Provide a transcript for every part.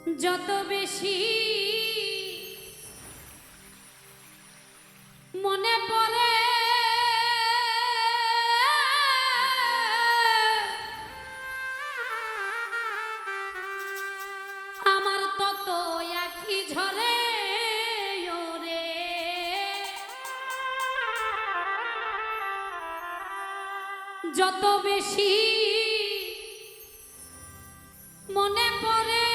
যত বেশি মনে পড়ে আমার তত একই ঝরে যত বেশি মনে পড়ে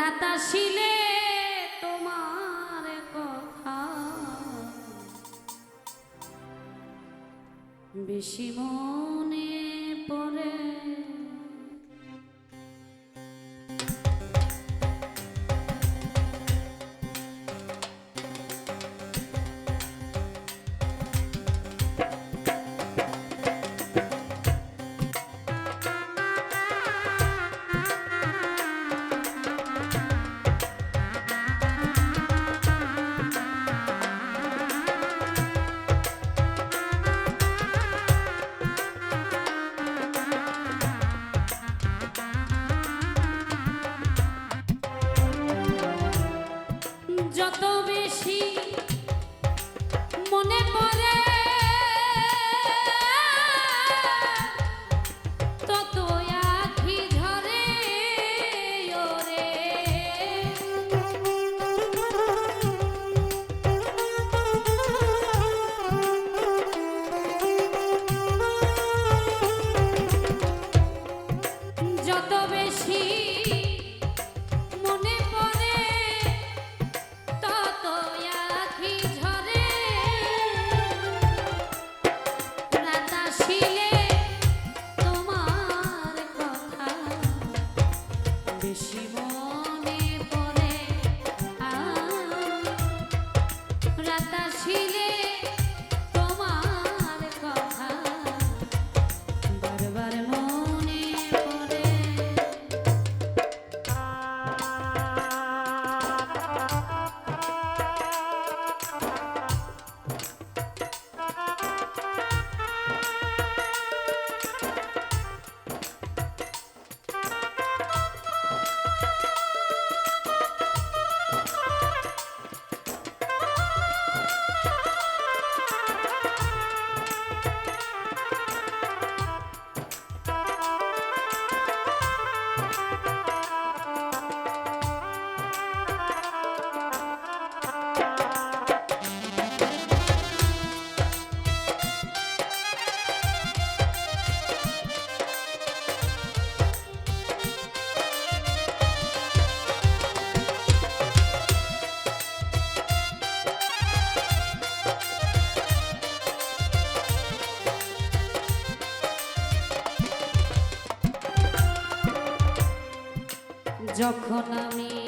রাতাশিলে তোমার কথা। বেশি মনে পড়ে যখন আমি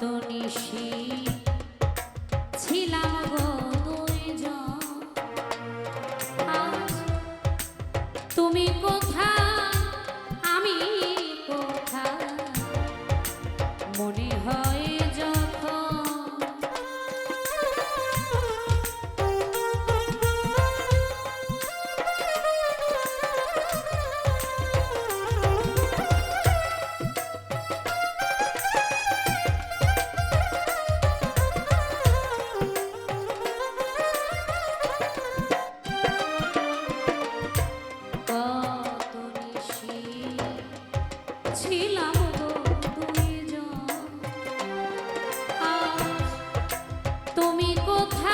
তো নিশি ছিলাম গো তুমি কোথায়